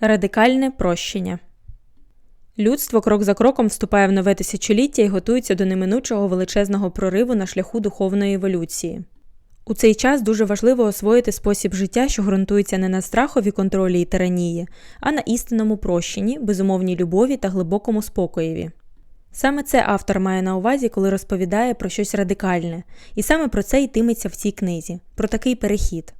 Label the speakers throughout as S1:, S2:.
S1: Радикальне прощення. Людство крок за кроком вступає в нове тисячоліття і готується до неминучого величезного прориву на шляху духовної еволюції. У цей час дуже важливо освоїти спосіб життя, що ґрунтується не на страхові контролі і тиранії, а на істинному прощенні, безумовній любові та глибокому спокоєві. Саме це автор має на увазі, коли розповідає про щось радикальне, і саме про це йтиметься в цій книзі, про такий перехід.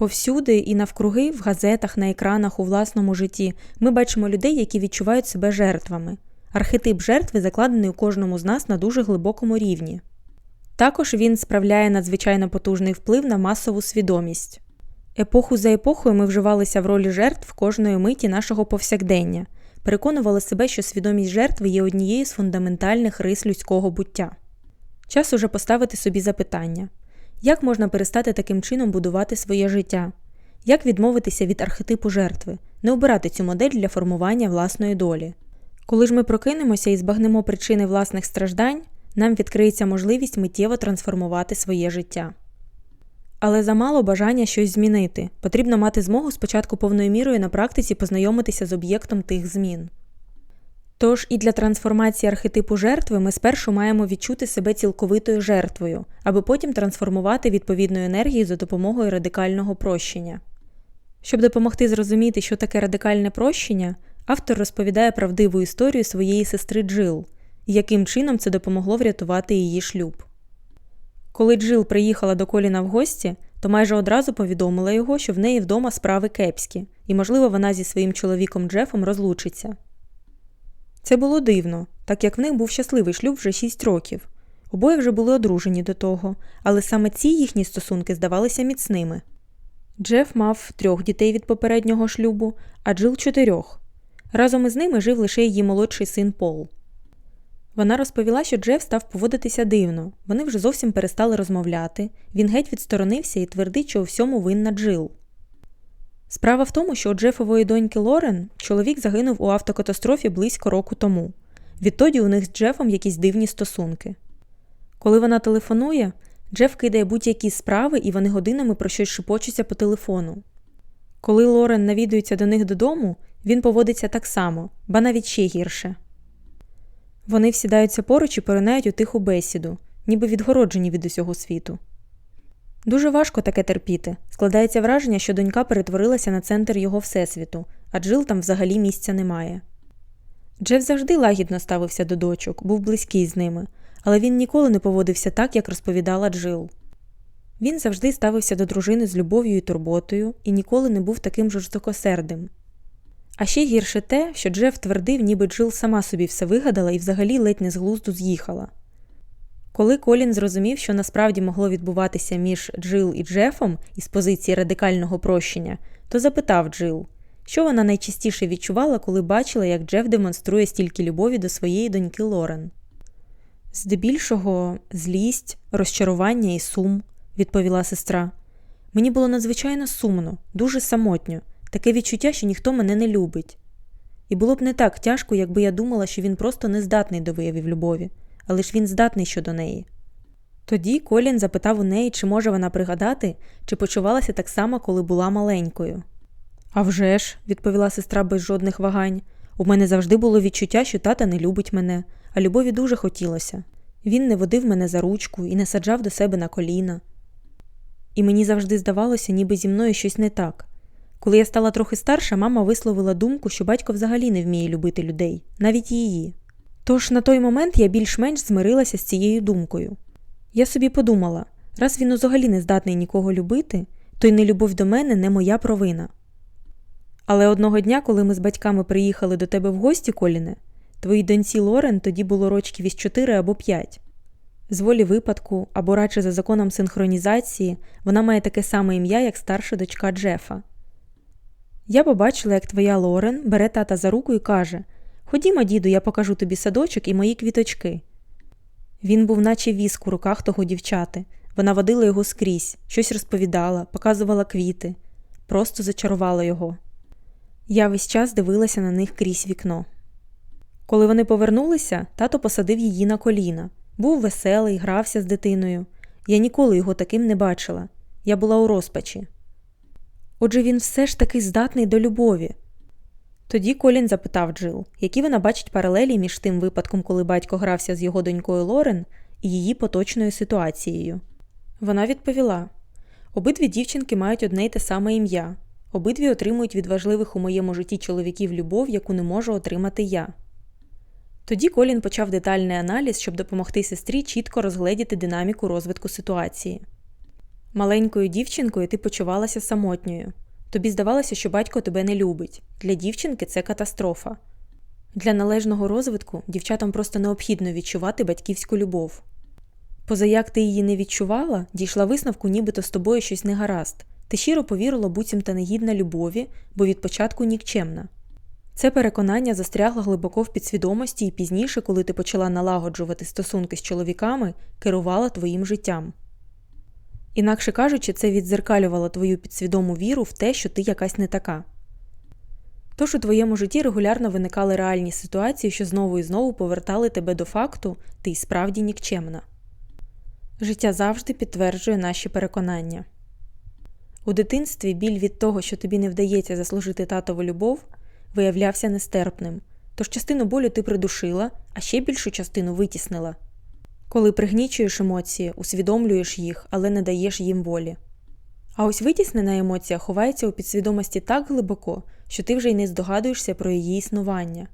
S1: Повсюди і навкруги, в газетах, на екранах, у власному житті ми бачимо людей, які відчувають себе жертвами. Архетип жертви закладений у кожному з нас на дуже глибокому рівні. Також він справляє надзвичайно потужний вплив на масову свідомість. Епоху за епохою ми вживалися в ролі жертв кожної миті нашого повсякдення, переконували себе, що свідомість жертви є однією з фундаментальних рис людського буття. Час уже поставити собі запитання. Як можна перестати таким чином будувати своє життя? Як відмовитися від архетипу жертви, не обирати цю модель для формування власної долі? Коли ж ми прокинемося і збагнемо причини власних страждань, нам відкриється можливість миттєво трансформувати своє життя. Але замало бажання щось змінити. Потрібно мати змогу спочатку повною мірою на практиці познайомитися з об'єктом тих змін. Тож і для трансформації архетипу жертви ми спершу маємо відчути себе цілковитою жертвою, аби потім трансформувати відповідну енергію за допомогою радикального прощення. Щоб допомогти зрозуміти, що таке радикальне прощення, автор розповідає правдиву історію своєї сестри Джил, і яким чином це допомогло врятувати її шлюб. Коли Джил приїхала до Коліна в гості, то майже одразу повідомила його, що в неї вдома справи кепські, і, можливо, вона зі своїм чоловіком Джефом розлучиться. Це було дивно, так як в них був щасливий шлюб вже 6 років. Обоє вже були одружені до того, але саме ці їхні стосунки здавалися міцними. Джеф мав трьох дітей від попереднього шлюбу, а Джил чотирьох. Разом із ними жив лише її молодший син Пол. Вона розповіла, що Джеф став поводитися дивно, вони вже зовсім перестали розмовляти, він геть відсторонився і твердить, що у всьому винна Джил. Справа в тому, що у Джефової доньки Лорен чоловік загинув у автокатастрофі близько року тому. Відтоді у них з Джефом якісь дивні стосунки. Коли вона телефонує, Джеф кидає будь-які справи і вони годинами про щось шепочуться по телефону. Коли Лорен навідується до них додому, він поводиться так само, ба навіть ще гірше. Вони всідаються поруч і поринають у тиху бесіду, ніби відгороджені від усього світу. Дуже важко таке терпіти. Складається враження, що донька перетворилася на центр його всесвіту, а Джил там взагалі місця немає. Джеф завжди лагідно ставився до дочок, був близький з ними, але він ніколи не поводився так, як розповідала Джил. Він завжди ставився до дружини з любов'ю і турботою і ніколи не був таким жорстокосердим. А ще гірше те, що Джеф твердив, ніби Джил сама собі все вигадала і взагалі ледь не з глузду з'їхала. Коли Колін зрозумів, що насправді могло відбуватися між Джил і Джефом із позиції радикального прощення, то запитав Джил, що вона найчастіше відчувала, коли бачила, як Джеф демонструє стільки любові до своєї доньки Лорен. Здебільшого, злість, розчарування і сум, відповіла сестра. Мені було надзвичайно сумно, дуже самотньо, таке відчуття, що ніхто мене не любить. І було б не так тяжко, якби я думала, що він просто не здатний до виявів любові але ж він здатний щодо неї. Тоді Колін запитав у неї, чи може вона пригадати, чи почувалася так само, коли була маленькою. «А вже ж», – відповіла сестра без жодних вагань, у мене завжди було відчуття, що тата не любить мене, а любові дуже хотілося. Він не водив мене за ручку і не саджав до себе на коліна. І мені завжди здавалося, ніби зі мною щось не так. Коли я стала трохи старша, мама висловила думку, що батько взагалі не вміє любити людей, навіть її. Тож на той момент я більш-менш змирилася з цією думкою. Я собі подумала раз він взагалі не здатний нікого любити, то й нелюбов до мене не моя провина. Але одного дня, коли ми з батьками приїхали до тебе в гості, Коліне, твоїй доньці Лорен тоді було рочків із 4 або 5. З волі випадку, або радше за законом синхронізації, вона має таке саме ім'я, як старша дочка Джефа. Я побачила, як твоя Лорен бере тата за руку і каже Ходімо, діду, я покажу тобі садочок і мої квіточки. Він був, наче віск у руках того дівчати. Вона водила його скрізь, щось розповідала, показувала квіти, просто зачарувала його. Я весь час дивилася на них крізь вікно. Коли вони повернулися, тато посадив її на коліна. Був веселий, грався з дитиною. Я ніколи його таким не бачила. Я була у розпачі. Отже, він все ж таки здатний до любові. Тоді Колін запитав Джил, які вона бачить паралелі між тим випадком, коли батько грався з його донькою Лорен, і її поточною ситуацією. Вона відповіла: обидві дівчинки мають одне й те саме ім'я, обидві отримують від важливих у моєму житті чоловіків любов, яку не можу отримати я. Тоді Колін почав детальний аналіз, щоб допомогти сестрі чітко розгледіти динаміку розвитку ситуації. Маленькою дівчинкою ти почувалася самотньою. Тобі здавалося, що батько тебе не любить. Для дівчинки це катастрофа. Для належного розвитку дівчатам просто необхідно відчувати батьківську любов. Позаяк ти її не відчувала, дійшла висновку, нібито з тобою щось не гаразд. Ти щиро повірила буцімта негідна любові, бо від початку нікчемна. Це переконання застрягло глибоко в підсвідомості і пізніше, коли ти почала налагоджувати стосунки з чоловіками, керувала твоїм життям. Інакше кажучи, це віддзеркалювало твою підсвідому віру в те, що ти якась не така. Тож у твоєму житті регулярно виникали реальні ситуації, що знову і знову повертали тебе до факту, ти й справді нікчемна. Життя завжди підтверджує наші переконання. У дитинстві біль від того, що тобі не вдається заслужити татову любов, виявлявся нестерпним, тож частину болю ти придушила, а ще більшу частину витіснила. Коли пригнічуєш емоції, усвідомлюєш їх, але не даєш їм волі. А ось витіснена емоція ховається у підсвідомості так глибоко, що ти вже й не здогадуєшся про її існування.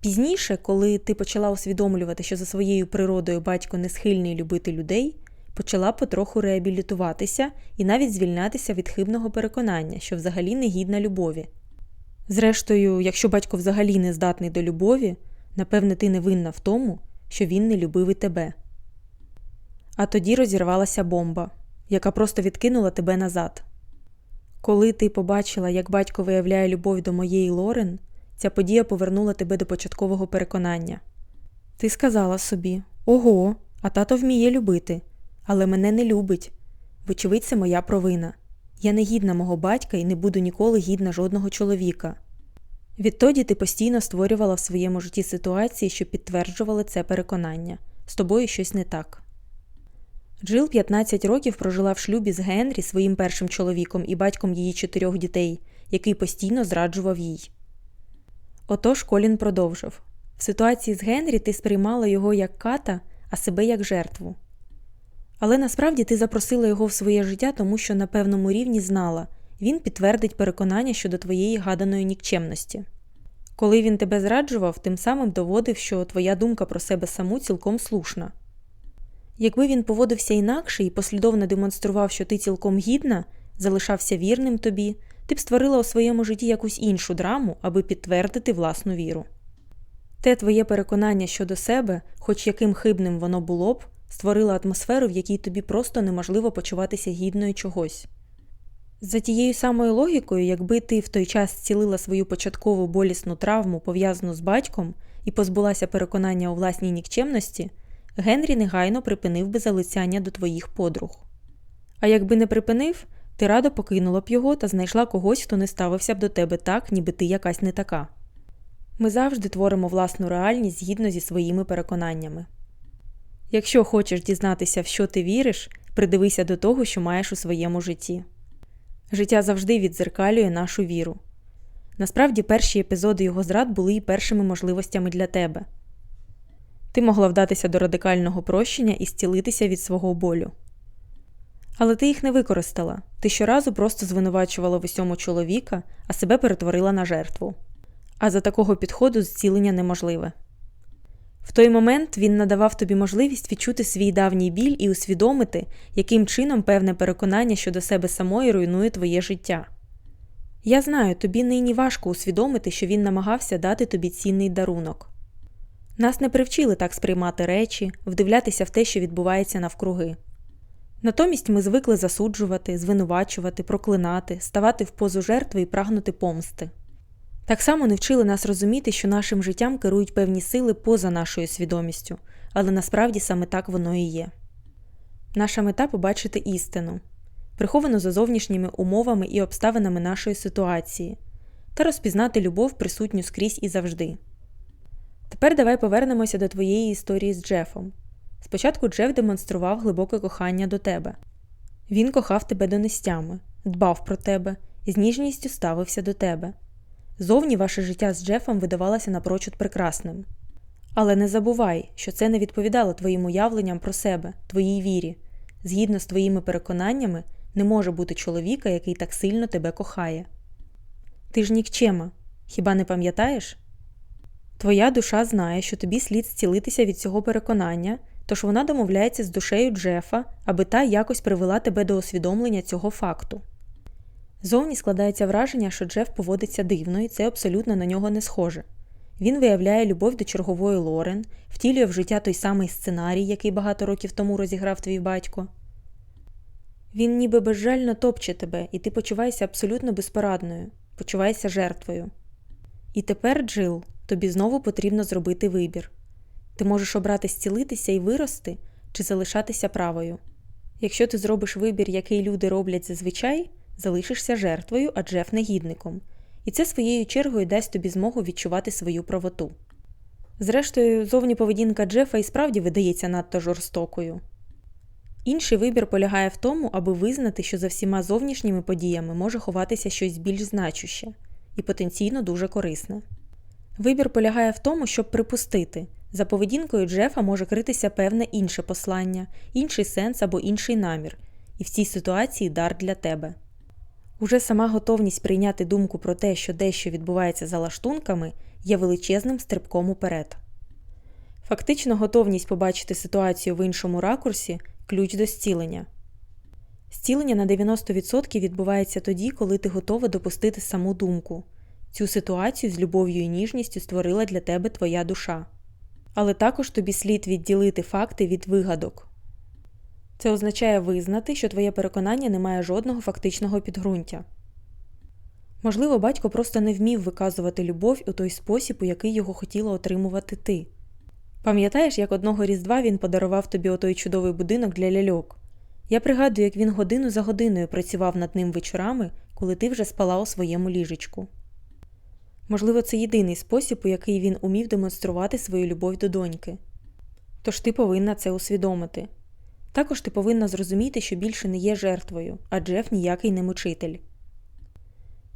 S1: Пізніше, коли ти почала усвідомлювати, що за своєю природою батько не схильний любити людей, почала потроху реабілітуватися і навіть звільнятися від хибного переконання, що взагалі не гідна любові. Зрештою, якщо батько взагалі не здатний до любові, напевне, ти не винна в тому, що він не любив і тебе. А тоді розірвалася бомба, яка просто відкинула тебе назад. Коли ти побачила, як батько виявляє любов до моєї Лорен, ця подія повернула тебе до початкового переконання. Ти сказала собі Ого, а тато вміє любити, але мене не любить. Вочевидь, це моя провина. Я не гідна мого батька і не буду ніколи гідна жодного чоловіка. Відтоді ти постійно створювала в своєму житті ситуації, що підтверджували це переконання з тобою щось не так. Джил 15 років прожила в шлюбі з Генрі, своїм першим чоловіком і батьком її чотирьох дітей, який постійно зраджував їй. Отож Колін продовжив в ситуації з Генрі ти сприймала його як ката, а себе як жертву. Але насправді ти запросила його в своє життя, тому що на певному рівні знала він підтвердить переконання щодо твоєї гаданої нікчемності. Коли він тебе зраджував, тим самим доводив, що твоя думка про себе саму цілком слушна. Якби він поводився інакше і послідовно демонстрував, що ти цілком гідна, залишався вірним тобі, ти б створила у своєму житті якусь іншу драму, аби підтвердити власну віру. Те твоє переконання щодо себе, хоч яким хибним воно було б, створило атмосферу, в якій тобі просто неможливо почуватися гідною чогось. За тією самою логікою, якби ти в той час зцілила свою початкову болісну травму, пов'язану з батьком, і позбулася переконання у власній нікчемності, Генрі негайно припинив би залицяння до твоїх подруг. А якби не припинив, ти радо покинула б його та знайшла когось, хто не ставився б до тебе так, ніби ти якась не така. Ми завжди творимо власну реальність згідно зі своїми переконаннями. Якщо хочеш дізнатися, в що ти віриш, придивися до того, що маєш у своєму житті. Життя завжди віддзеркалює нашу віру. Насправді, перші епізоди його зрад були і першими можливостями для тебе. Ти могла вдатися до радикального прощення і зцілитися від свого болю. Але ти їх не використала. Ти щоразу просто звинувачувала в усьому чоловіка, а себе перетворила на жертву. А за такого підходу зцілення неможливе. В той момент він надавав тобі можливість відчути свій давній біль і усвідомити, яким чином певне переконання щодо себе самої руйнує твоє життя. Я знаю, тобі нині важко усвідомити, що він намагався дати тобі цінний дарунок. Нас не привчили так сприймати речі, вдивлятися в те, що відбувається навкруги. Натомість ми звикли засуджувати, звинувачувати, проклинати, ставати в позу жертви і прагнути помсти. Так само не вчили нас розуміти, що нашим життям керують певні сили поза нашою свідомістю, але насправді саме так воно і є. Наша мета побачити істину, приховану за зовнішніми умовами і обставинами нашої ситуації, та розпізнати любов присутню скрізь і завжди. Тепер давай повернемося до твоєї історії з Джефом. Спочатку Джеф демонстрував глибоке кохання до тебе. Він кохав тебе донестями, дбав про тебе з ніжністю ставився до тебе. Зовні ваше життя з Джефом видавалося напрочуд прекрасним. Але не забувай, що це не відповідало твоїм уявленням про себе, твоїй вірі. Згідно з твоїми переконаннями, не може бути чоловіка, який так сильно тебе кохає. Ти ж нікчема, хіба не пам'ятаєш? Твоя душа знає, що тобі слід зцілитися від цього переконання, тож вона домовляється з душею Джефа, аби та якось привела тебе до усвідомлення цього факту. Зовні складається враження, що Джеф поводиться дивно, і це абсолютно на нього не схоже. Він виявляє любов до чергової Лорен, втілює в життя той самий сценарій, який багато років тому розіграв твій батько. Він ніби безжально топче тебе, і ти почуваєшся абсолютно безпорадною, почуваєшся жертвою. І тепер, Джил, тобі знову потрібно зробити вибір. Ти можеш обрати зцілитися і вирости, чи залишатися правою. Якщо ти зробиш вибір, який люди роблять зазвичай, залишишся жертвою, а Джеф негідником, і це своєю чергою дасть тобі змогу відчувати свою правоту. Зрештою, зовні поведінка Джефа і справді видається надто жорстокою. Інший вибір полягає в тому, аби визнати, що за всіма зовнішніми подіями може ховатися щось більш значуще і потенційно дуже корисне. Вибір полягає в тому, щоб припустити, за поведінкою Джефа може критися певне інше послання, інший сенс або інший намір, і в цій ситуації дар для тебе. Уже сама готовність прийняти думку про те, що дещо відбувається за лаштунками, є величезним стрибком уперед. Фактично, готовність побачити ситуацію в іншому ракурсі ключ до зцілення. Зцілення на 90% відбувається тоді, коли ти готова допустити саму думку. Цю ситуацію з любов'ю і ніжністю створила для тебе твоя душа. Але також тобі слід відділити факти від вигадок. Це означає визнати, що твоє переконання не має жодного фактичного підґрунтя. Можливо, батько просто не вмів виказувати любов у той спосіб, у який його хотіла отримувати ти. Пам'ятаєш, як одного різдва він подарував тобі отой чудовий будинок для ляльок? Я пригадую, як він годину за годиною працював над ним вечорами, коли ти вже спала у своєму ліжечку. Можливо, це єдиний спосіб, у який він умів демонструвати свою любов до доньки. Тож ти повинна це усвідомити. Також ти повинна зрозуміти, що більше не є жертвою, а Джеф ніякий не мучитель.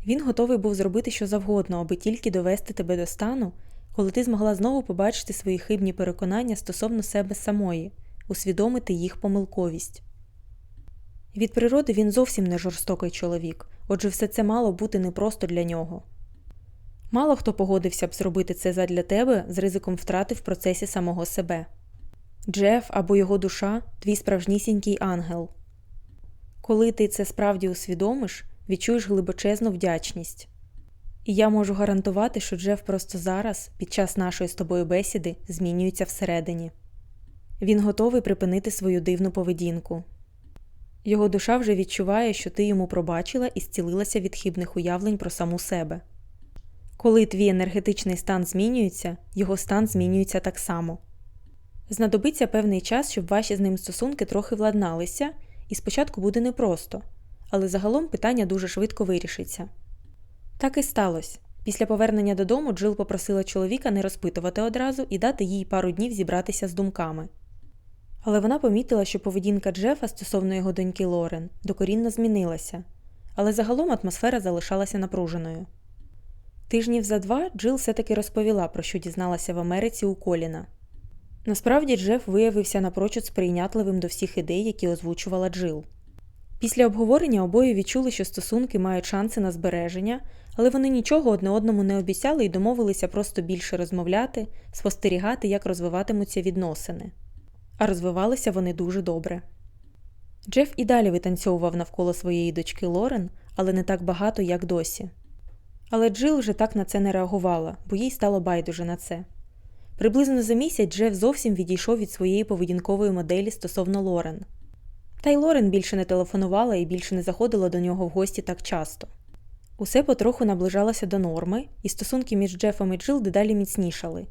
S1: Він готовий був зробити що завгодно, аби тільки довести тебе до стану, коли ти змогла знову побачити свої хибні переконання стосовно себе самої, усвідомити їх помилковість. Від природи він зовсім не жорстокий чоловік, отже, все це мало бути не просто для нього. Мало хто погодився б зробити це задля тебе з ризиком втрати в процесі самого себе. Джеф або його душа твій справжнісінький ангел. Коли ти це справді усвідомиш, відчуєш глибочезну вдячність. І я можу гарантувати, що Джеф просто зараз, під час нашої з тобою бесіди, змінюється всередині. Він готовий припинити свою дивну поведінку. Його душа вже відчуває, що ти йому пробачила і зцілилася від хибних уявлень про саму себе. Коли твій енергетичний стан змінюється, його стан змінюється так само. Знадобиться певний час, щоб ваші з ним стосунки трохи владналися, і спочатку буде непросто, але загалом питання дуже швидко вирішиться. Так і сталося. Після повернення додому Джил попросила чоловіка не розпитувати одразу і дати їй пару днів зібратися з думками. Але вона помітила, що поведінка Джефа стосовно його доньки Лорен докорінно змінилася, але загалом атмосфера залишалася напруженою. Тижнів за два Джил все-таки розповіла, про що дізналася в Америці у Коліна. Насправді Джеф виявився напрочуд сприйнятливим до всіх ідей, які озвучувала Джил. Після обговорення обоє відчули, що стосунки мають шанси на збереження, але вони нічого одне одному не обіцяли і домовилися просто більше розмовляти, спостерігати, як розвиватимуться відносини. А розвивалися вони дуже добре. Джеф і далі витанцьовував навколо своєї дочки Лорен, але не так багато, як досі. Але Джил вже так на це не реагувала, бо їй стало байдуже на це. Приблизно за місяць Джеф зовсім відійшов від своєї поведінкової моделі стосовно Лорен. Та й Лорен більше не телефонувала і більше не заходила до нього в гості так часто. Усе потроху наближалося до норми, і стосунки між Джефом і Джил дедалі міцнішали.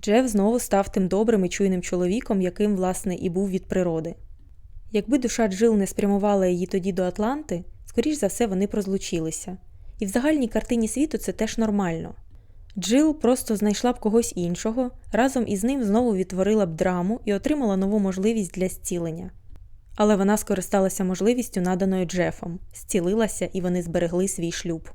S1: Джеф знову став тим добрим і чуйним чоловіком, яким, власне, і був від природи. Якби душа Джил не спрямувала її тоді до Атланти, скоріш за все вони прозлучилися. І в загальній картині світу це теж нормально. Джил просто знайшла б когось іншого, разом із ним знову відтворила б драму і отримала нову можливість для зцілення. Але вона скористалася можливістю, наданою Джефом, зцілилася і вони зберегли свій шлюб.